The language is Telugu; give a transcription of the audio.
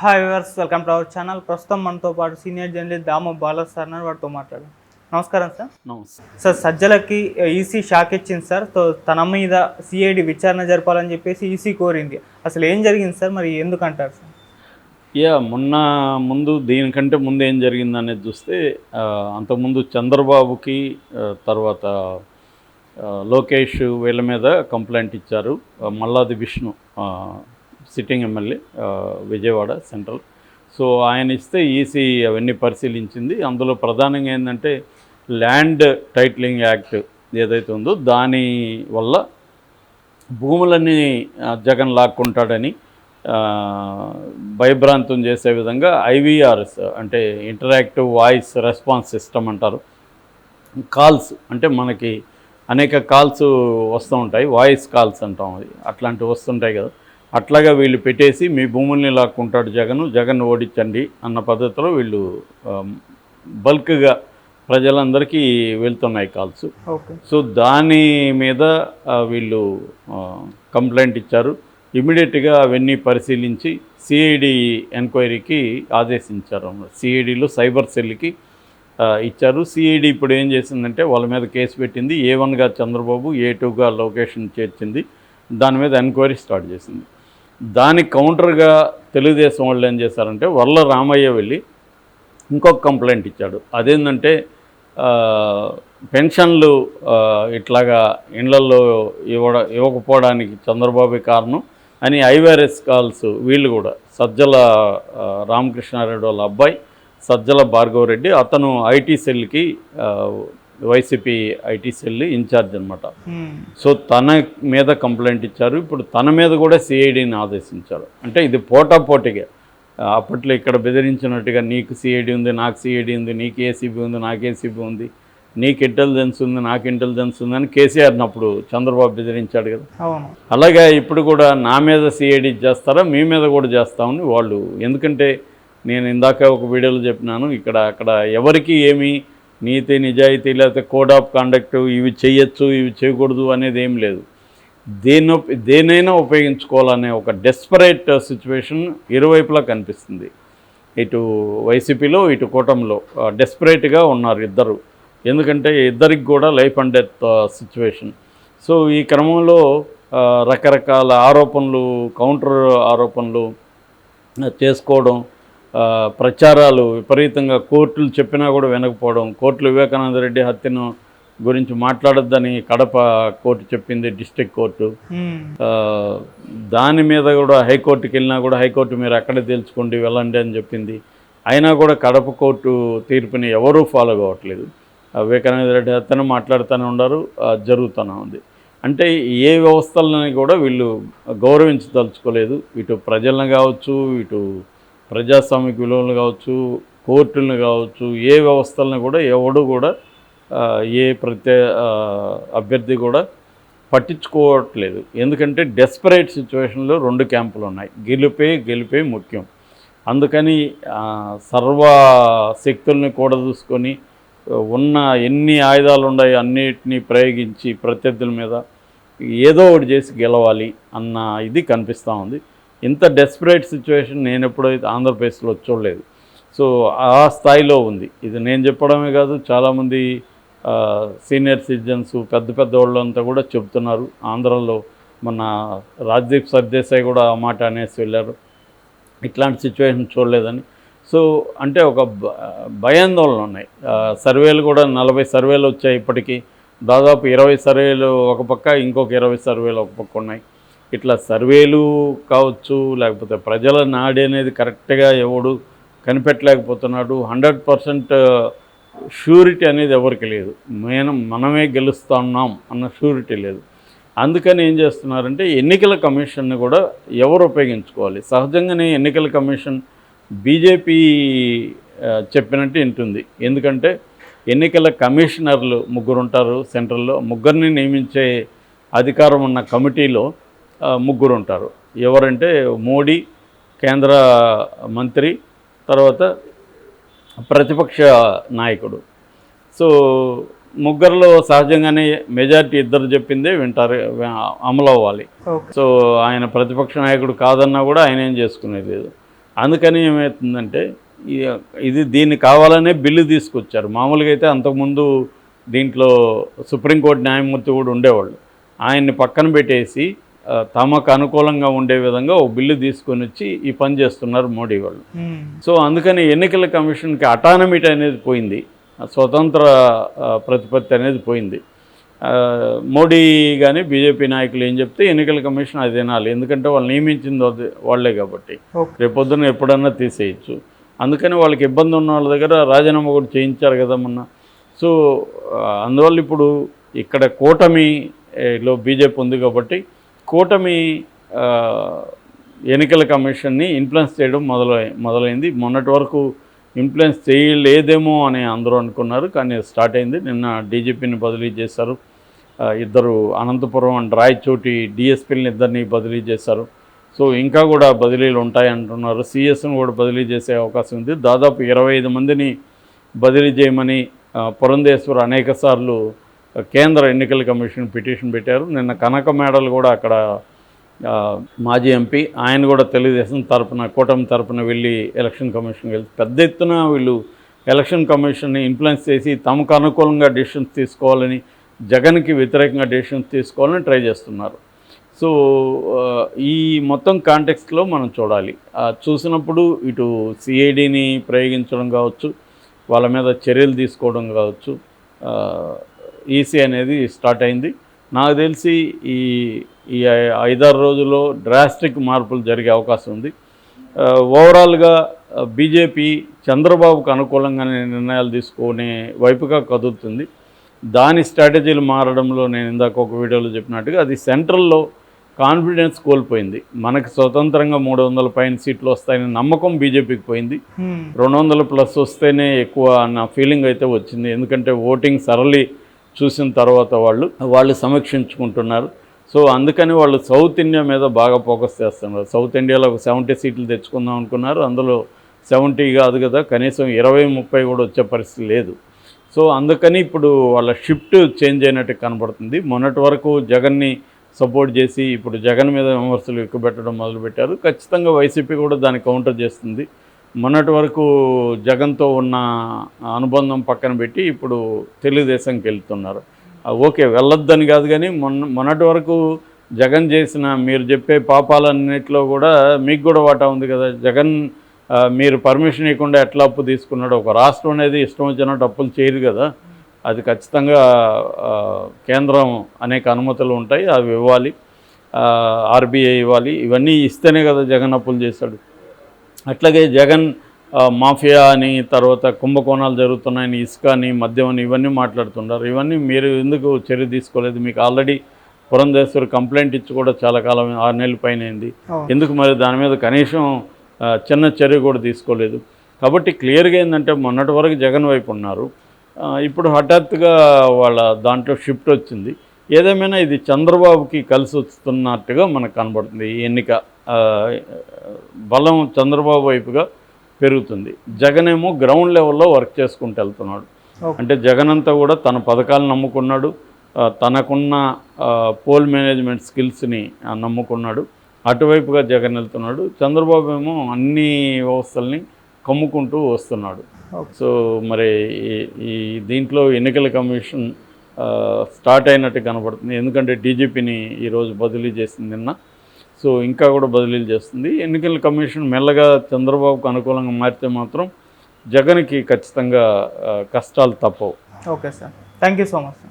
Hi viewers welcome to our channel ప్రస్తుతం మనతో పాటు సీనియర్ జర్నలిస్ట్ దామ బాలస్ సార్ అని వాడితో మాట్లాడారు నమస్కారం సార్ నమస్తే. సార్ సజ్జలకి ఈసీ షాక్ ఇచ్చింది సార్ సో తన మీద సిఐడి విచారణ జరపాలని చెప్పేసి ఈసీ కోరింది. అసలు ఏం జరిగింది సార్ మరి ఎందుకు అంటారు సార్ యా మొన్న ముందు దీనికంటే ముందు ఏం జరిగింది అనేది చూస్తే అంతకుముందు చంద్రబాబుకి తర్వాత లోకేష్ వీళ్ళ మీద కంప్లైంట్ ఇచ్చారు. Malladi Vishnu sitting MLA Vijayawada central. So ఆయన ఇస్తే ఈసీ అవన్నీ పరిశీలించింది. అందులో ప్రధానంగా ఏంటంటే ల్యాండ్ టైటిలింగ్ యాక్ట్ ఏదైతే ఉందో దాని వల్ల భూములన్నీ జగన్ లాక్కుంటాడని భయభ్రాంతం చేసే విధంగా ఐవీఆర్ఎస్ అంటే ఇంటరాక్టివ్ వాయిస్ రెస్పాన్స్ సిస్టమ్ అంటారు. కాల్స్ అంటే మనకి అనేక కాల్స్ వస్తూ ఉంటాయి వాయిస్ కాల్స్ అంటాం అది. అట్లాంటివి వస్తుంటాయి కదా. అట్లాగా వీళ్ళు పెట్టేసి మీ భూముల్ని లాక్కుంటాడు జగన్. జగన్ ఓడించండి అన్న పద్ధతిలో వీళ్ళు బల్క్గా ప్రజలందరికీ వెళ్తున్నాయి కాల్స్. సో దాని మీద వీళ్ళు కంప్లైంట్ ఇచ్చారు. ఇమీడియట్గా అవన్నీ పరిశీలించి సిఐడి ఎంక్వైరీకి ఆదేశించారు. సిఐడిలో సైబర్ సెల్కి ఇచ్చారు. సిఐడి ఇప్పుడు ఏం చేసిందంటే వాళ్ళ మీద కేసు పెట్టింది. ఏ వన్గా చంద్రబాబు ఏ టూగా లొకేషన్ చేర్చింది. దాని మీద ఎంక్వైరీ స్టార్ట్ చేసింది. దానికి కౌంటర్గా తెలుగుదేశం వాళ్ళు ఏం చేశారంటే వల్ల రామయ్య వెళ్ళి ఇంకొక కంప్లైంట్ ఇచ్చాడు. అదేంటంటే పెన్షన్లు ఇట్లాగా ఇండ్లల్లో ఇవ్వడ ఇవ్వకపోవడానికి చంద్రబాబు కారణం అని ఐవారెస్ కాల్స్ వీళ్ళు కూడా సజ్జల రామకృష్ణారెడ్డి వాళ్ళ అబ్బాయి సజ్జల భార్గవరెడ్డి అతను ఐటీ సెల్కి వైసీపీ ఐటీ సెల్ ఇన్ఛార్జ్ అనమాట. సో తన మీద కంప్లైంట్ ఇచ్చారు. ఇప్పుడు తన మీద కూడా సిఐడిని ఆదేశించారు. అంటే ఇది పోటాపోటీగా. ఆ, అప్పట్లో ఇక్కడ బెదిరించినట్టుగా నీకు సిఐడి ఉంది నాకు సిఐడి ఉంది నీకు ఏసీబీ ఉంది నాకు ఏసీబీ ఉంది నీకు ఇంటెలిజెన్స్ ఉంది నాకు ఇంటెలిజెన్స్ ఉంది అని కేసీఆర్ని అప్పుడు చంద్రబాబు బెదిరించాడు కదా. అలాగే ఇప్పుడు కూడా నా మీద సిఐడి చేస్తారా మీ మీద కూడా చేస్తామని వాళ్ళు. ఎందుకంటే నేను ఇందాక ఒక వీడియోలో చెప్పినాను ఇక్కడ అక్కడ ఎవరికి ఏమి నీతి నిజాయితీ లేకపోతే కోడ్ ఆఫ్ కండక్ట్ ఇవి చేయొచ్చు ఇవి చేయకూడదు అనేది ఏం లేదు. దేన్నో దేనైనా ఉపయోగించుకోవాలనే ఒక డెస్పరేట్ సిచ్యువేషన్ ఇరువైపులా కనిపిస్తుంది. ఇటు వైసీపీలో ఇటు కూటమిలో డెస్పరేట్గా ఉన్నారు ఇద్దరు. ఎందుకంటే ఇద్దరికి కూడా life and death situation so ఈ క్రమంలో రకరకాల ఆరోపణలు కౌంటర్ ఆరోపణలు చేసుకోవడం ప్రచారాలు విపరీతంగా కోర్టులు చెప్పినా కూడా వినకపోవడం కోర్టులు వివేకానంద రెడ్డి హత్యను గురించి మాట్లాడొద్దని కడప కోర్టు చెప్పింది డిస్ట్రిక్ట్ కోర్టు. దాని మీద కూడా హైకోర్టుకి వెళ్ళినా కూడా హైకోర్టు మీరు అక్కడే తేల్చుకోండి వెళ్ళండి అని చెప్పింది. అయినా కూడా కడప కోర్టు తీర్పుని ఎవరూ ఫాలో కావట్లేదు. వివేకానంద రెడ్డి హత్యను మాట్లాడుతూనే ఉన్నారు జరుగుతూనే ఉంది. అంటే ఏ వ్యవస్థలని కూడా వీళ్ళు గౌరవించదలుచుకోలేదు. ఇటు ప్రజలను కావచ్చు ఇటు ప్రజాస్వామిక విలువలు కావచ్చు కోర్టులను కావచ్చు ఏ వ్యవస్థలను కూడా ఎవడు కూడా ఏ ప్రత్యే అభ్యర్థి కూడా పట్టించుకోవట్లేదు. ఎందుకంటే డెస్పరేట్ సిచ్యువేషన్లో రెండు క్యాంపులు ఉన్నాయి. గెలిపే గెలిపే ముఖ్యం. అందుకని సర్వ శక్తుల్ని కూడా చూసుకొని ఉన్న ఎన్ని ఆయుధాలు ఉన్నాయి అన్నిటినీ ప్రయోగించి ప్రత్యర్థుల మీద ఏదో ఒకటి చేసి గెలవాలి అన్న ఇది కనిపిస్తూ ఉంది. ఇంత డెస్పరేట్ సిచ్యువేషన్ నేను ఎప్పుడైతే ఆంధ్రప్రదేశ్లో చూడలేదు. సో ఆ స్థాయిలో ఉంది. ఇది నేను చెప్పడమే కాదు చాలామంది సీనియర్ సిటిజన్స్ పెద్ద పెద్ద వాళ్ళంతా కూడా చెబుతున్నారు. ఆంధ్రాలో మన రాజ్దీప్ సర్దేశాయ్ కూడా ఆ మాట అనేసి వెళ్ళారు. ఇట్లాంటి సిచ్యువేషన్ చూడలేదని. సో అంటే ఒక భ- భయాందోళన ఉన్నాయి. సర్వేలు కూడా నలభై సర్వేలు వచ్చాయి ఇప్పటికీ. దాదాపు ఇరవై సర్వేలు ఒక పక్క ఇంకొక ఇరవై సర్వేలు ఒక పక్క ఉన్నాయి. ఇట్లా సర్వేలు కావచ్చు లేకపోతే ప్రజల నాడి అనేది కరెక్ట్గా ఎవడు కనిపెట్టలేకపోతున్నాడు హండ్రెడ్ పర్సెంట్ షూరిటీ అనేది ఎవరికి లేదు. మనం మనమే గెలుస్తున్నాం అన్న షూరిటీ లేదు. అందుకని ఏం చేస్తున్నారంటే ఎన్నికల కమిషన్ని కూడా ఎవరు ఉపయోగించుకోవాలి? సహజంగానే ఎన్నికల కమిషన్ బీజేపీ చెప్పినట్టు వింటుంది. ఎందుకంటే ఎన్నికల కమిషనర్లు ముగ్గురు ఉంటారు సెంట్రల్లో. ముగ్గురిని నియమించే అధికారం ఉన్న కమిటీలో ముగ్గురు ఉంటారు. ఎవరంటే మోడీ కేంద్ర మంత్రి తర్వాత ప్రతిపక్ష నాయకుడు. సో ముగ్గురులో సహజంగానే మెజారిటీ ఇద్దరు చెప్పిందే వింటారు అమలు అవ్వాలి. సో ఆయన ప్రతిపక్ష నాయకుడు కాదన్నా కూడా ఆయన ఏం చేసుకునేది లేదు. అందుకని ఏమవుతుందంటే ఇది దీన్ని కావాలనే బిల్లు తీసుకొచ్చారు. మామూలుగా అయితే అంతకుముందు దీంట్లో సుప్రీంకోర్టు న్యాయమూర్తి కూడా ఉండేవాళ్ళు. ఆయన్ని పక్కన పెట్టేసి తమకు అనుకూలంగా ఉండే విధంగా ఒక బిల్లు తీసుకొని వచ్చి ఈ పని చేస్తున్నారు మోడీ వాళ్ళు. మ్మ్. సో అందుకని ఎన్నికల కమిషన్కి అటానమిటీ అనేది పోయింది. స్వతంత్ర ప్రతిపత్తి అనేది పోయింది. మోడీ కానీ బీజేపీ నాయకులు ఏం చెప్తే ఎన్నికల కమిషన్ అది వినాలి ఎందుకంటే వాళ్ళు నియమించింది వాళ్ళే కాబట్టి. రేపొద్దున ఎప్పుడన్నా తీసేయచ్చు. అందుకని వాళ్ళకి ఇబ్బంది ఉన్న వాళ్ళ దగ్గర రాజీనామా కూడా చేయించారు కదా మొన్న. సో అందువల్ల ఇప్పుడు ఇక్కడ కూటమి ఏ, లో బీజేపీ ఉంది కాబట్టి కూటమి ఎన్నికల కమిషన్ని ఇన్ఫ్లుయెన్స్ చేయడం మొదలై మొదలైంది. మొన్నటి వరకు ఇన్ఫ్లుయెన్స్ చేయలేదేమో అని అందరూ అనుకున్నారు కానీ స్టార్ట్ అయింది. నిన్న డీజీపీని బదిలీ చేశారు. ఇద్దరు అనంతపురం అండ్ రాయచోటి డిఎస్పీలని ఇద్దరిని బదిలీ చేశారు. సో ఇంకా కూడా బదిలీలు ఉంటాయంటున్నారు సిఎస్ను కూడా బదిలీ చేసే అవకాశం ఉంది. దాదాపు ఇరవై ఐదు మందిని బదిలీ చేయమని పురంధేశ్వర్ అనేక సార్లు కేంద్ర ఎన్నికల కమిషన్ పిటిషన్ పెట్టారు. నిన్న కనక మేడలు కూడా అక్కడ మాజీ ఎంపీ ఆయన కూడా తెలుగుదేశం తరపున కూటమి తరపున వెళ్ళి ఎలక్షన్ కమిషన్కి వెళ్తే పెద్ద ఎత్తున వీళ్ళు ఎలక్షన్ కమిషన్ని ఇన్ఫ్లుయెన్స్ చేసి తమకు అనుకూలంగా డెసిషన్స్ తీసుకోవాలని జగన్కి వ్యతిరేకంగా డెసిషన్స్ తీసుకోవాలని ట్రై చేస్తున్నారు. సో ఈ మొత్తం కాంటెక్స్ట్లో మనం చూడాలి. చూసినప్పుడు ఇటు సిఐడిని ప్రయోగించడం కావచ్చు వాళ్ళ మీద చర్యలు తీసుకోవడం కావచ్చు ఈసీ అనేది స్టార్ట్ అయింది. నాకు తెలిసి ఈ ఈ ఐదారు రోజుల్లో డ్రాస్టిక్ మార్పులు జరిగే అవకాశం ఉంది. ఓవరాల్గా బీజేపీ చంద్రబాబుకు అనుకూలంగానే నిర్ణయాలు తీసుకునే వైపుగా కదులుతుంది. దాని స్ట్రాటజీలు మారడంలో నేను ఇందాక ఒక వీడియోలో చెప్పినట్టుగా అది సెంట్రల్లో కాన్ఫిడెన్స్ కోల్పోయింది. మనకి స్వతంత్రంగా మూడు వందల పైన సీట్లు వస్తాయని నమ్మకం బీజేపీకి పోయింది. రెండు వందల ప్లస్ వస్తేనే ఎక్కువ అన్న ఫీలింగ్ అయితే వచ్చింది. ఎందుకంటే ఓటింగ్ సరళి చూసిన తర్వాత వాళ్ళు వాళ్ళు సమీక్షించుకుంటున్నారు. సో అందుకని వాళ్ళు సౌత్ ఇండియా మీద బాగా ఫోకస్ చేస్తున్నారు. సౌత్ ఇండియాలో ఒక సెవెంటీ సీట్లు తెచ్చుకుందాం అనుకున్నారు. అందులో సెవెంటీ కాదు కదా కనీసం ఇరవై ముప్పై కూడా వచ్చే పరిస్థితి లేదు. సో అందుకని ఇప్పుడు వాళ్ళ షిఫ్ట్ చేంజ్ అయినట్టు కనబడుతుంది. మొన్నటి వరకు జగన్ని సపోర్ట్ చేసి ఇప్పుడు జగన్ మీద విమర్శలు ఎక్కువ పెట్టడం మొదలుపెట్టారు. ఖచ్చితంగా వైసీపీ కూడా దాన్ని కౌంటర్ చేస్తుంది. మొన్నటి వరకు జగన్తో ఉన్న అనుబంధం పక్కన పెట్టి ఇప్పుడు తెలుగుదేశంకి వెళ్తున్నారు. ఓకే వెళ్ళొద్దని కాదు కానీ మొన్న మొన్నటి వరకు జగన్ చేసిన మీరు చెప్పే పాపాలన్నిటిలో కూడా మీకు కూడా వాటా ఉంది కదా. జగన్ మీరు పర్మిషన్ ఇవ్వకుండా ఎట్లా అప్పు తీసుకున్నాడు ఒక రాష్ట్రం అనేది ఇష్టం వచ్చినట్టు అప్పులు చేయరు కదా. అది ఖచ్చితంగా కేంద్రం అనేక అనుమతులు ఉంటాయి అవి ఇవ్వాలి ఆర్బీఐ ఇవ్వాలి ఇవన్నీ ఇస్తేనే కదా జగన్ అప్పులు చేశాడు అట్లాగే జగన్ మాఫియా అని తర్వాత కుంభకోణాలు జరుగుతున్నాయని ఇసుక అని మద్యం అని ఇవన్నీ మాట్లాడుతున్నారు. ఇవన్నీ మీరు ఎందుకు చర్య తీసుకోలేదు? మీకు ఆల్రెడీ పురంధేశ్వరి కంప్లైంట్ ఇచ్చి కూడా చాలా కాలం ఆరు నెలల పైన అయింది. ఎందుకు మరి దాని మీద కనీసం చిన్న చర్య కూడా తీసుకోలేదు? కాబట్టి క్లియర్గా ఏంటంటే మొన్నటి వరకు జగన్ వైపు ఉన్నారు. ఇప్పుడు హఠాత్తుగా వాళ్ళ దాంట్లో షిఫ్ట్ వచ్చింది. ఏదేమైనా ఇది చంద్రబాబుకి కలిసి వస్తున్నట్టుగా మనకు కనబడుతుంది ఈ ఎన్నిక. బలం చంద్రబాబు వైపుగా పెరుగుతుంది. జగన్ ఏమో గ్రౌండ్ లెవెల్లో వర్క్ చేసుకుంటూ వెళ్తున్నాడు. అంటే జగన్ అంతా కూడా తన పథకాలు నమ్ముకున్నాడు. తనకున్న పోల్ మేనేజ్మెంట్ స్కిల్స్ని నమ్ముకున్నాడు. అటువైపుగా జగన్ వెళ్తున్నాడు. చంద్రబాబు ఏమో అన్ని వ్యవస్థల్ని కమ్ముకుంటూ వస్తున్నాడు. సో మరి ఈ- దీంట్లో ఎన్నికల కమిషన్ స్టార్ట్ అయినట్టు కనబడుతుంది ఎందుకంటే డీజీపీని ఈరోజు బదిలీ చేసింది నిన్న. సో ఇంకా కూడా బదిలీలు చేస్తుంది. ఎన్నికల కమిషన్ మెల్లగా చంద్రబాబుకు అనుకూలంగా మారితే మాత్రం జగన్కి ఖచ్చితంగా కష్టాలు తప్పవు. Okay sir. Thank you so much sir.